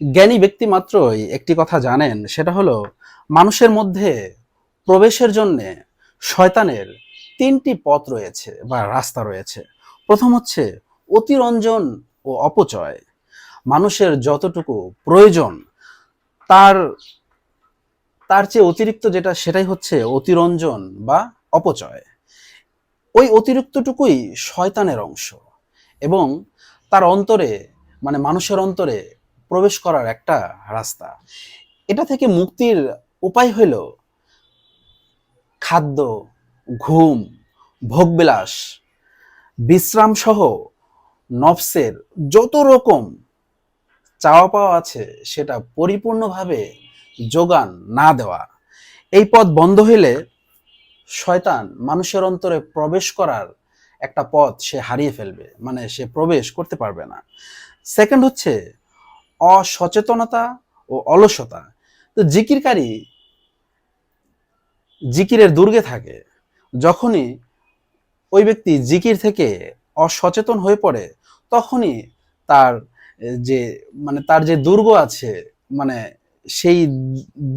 জ্ঞানী ব্যক্তি মাত্রই একটি কথা জানেন, সেটা হলো মানুষের মধ্যে প্রবেশের জন্য শয়তানের তিনটি পথ রয়েছে বা রাস্তা রয়েছে। প্রথম হচ্ছে অতিরঞ্জন ও অপচয়। মানুষের যতটুকু প্রয়োজন, তার তার চেয়ে অতিরিক্ত যেটা, সেটাই হচ্ছে অতিরঞ্জন বা অপচয়। ওই অতিরিক্তটুকুই শয়তানের অংশ এবং তার অন্তরে মানে মানুষের অন্তরে প্রবেশ করার একটা রাস্তা। এটা থেকে মুক্তির উপায় হইল খাদ্য, ঘুম, ভোগবিলাস বিশ্রাম সহ নফসের যত রকম চাওয়া পাওয়া আছে সেটা পরিপূর্ণভাবে যোগান না দেওয়া। এই পথ বন্ধ হইলে শয়তান মানুষের অন্তরে প্রবেশ করার একটা পথ সে হারিয়ে ফেলবে মানে সে প্রবেশ করতে পারবে না। সেকেন্ড হচ্ছে অসচেতনতা ও অলসতা। তো জিকিরকারী জিকিরের দুর্গে থাকে, যখনই ওই ব্যক্তি জিকির থেকে অসচেতন হয়ে পড়ে, তখনই তার যে মানে তার যে দুর্গ আছে মানে সেই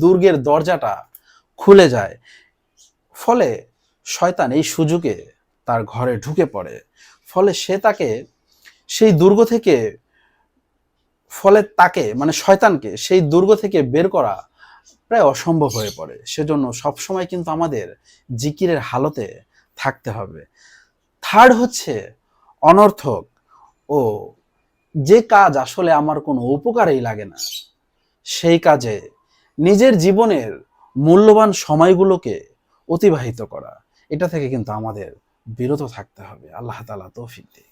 দুর্গের দরজাটা খুলে যায়। ফলে শয়তান এই সুযোগে তার ঘরে ঢুকে পড়ে। ফলে সে তাকে সেই দুর্গ থেকে ফলে তাকে মানে শয়তানকে, সেই দুর্গ থেকে বের করা প্রায় অসম্ভব হয়ে পড়ে। সেজন্য সবসময় কিন্তু আমাদের জিকিরের হালতে থাকতে হবে। থার্ড হচ্ছে অনর্থক ও যে কাজ আসলে আমার কোনো উপকারেই লাগে না, সেই কাজে নিজের জীবনের মূল্যবান সময়গুলোকে অতিবাহিত করা। এটা থেকে কিন্তু আমাদের বিরত থাকতে হবে। আল্লাহ তালা তৌফিক দিক।